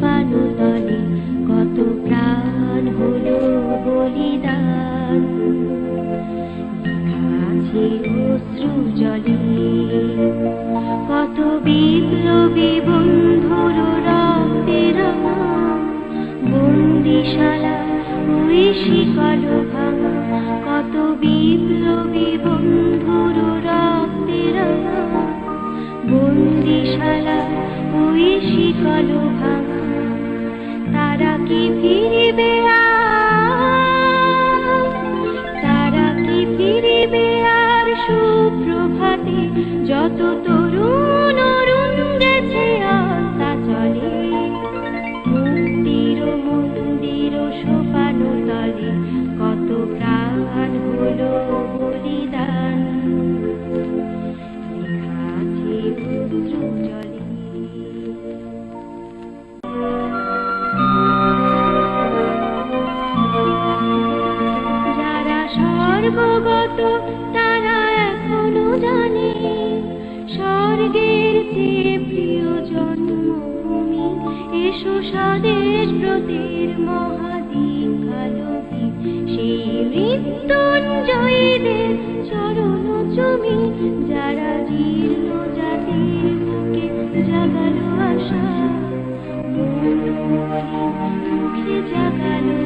তলে কত প্রাণ হলো বলিদান। আছে অশ্রু জলে কত বিপ্লবী বন্ধুর বন্দিশালা ওই শিকল ভাঙা কত বিপ্লবী বন্ধুর রক্তের বন্দিশালা ওই ভাঙা তারা কি ফিরিবে? তারা কি ফিরিবে আর সুপ্রভাতে? যত তরুণ অরুণ গেছে আশা চলে মুক্তির মন্দির সোপানো তলে কত প্রাণ হলো। স্বর্গগত তারা এখনও জানে, স্বর্গের প্রিয় জন্মভূমি এসো স্বদেশ ব্রতের মহাদীক্ষালোকে সেই মৃত্যুঞ্জয়ীদের চরণ চমি, যারা জীর্ণ জাতির বুকে জাগালো আশা মুখে জাগালো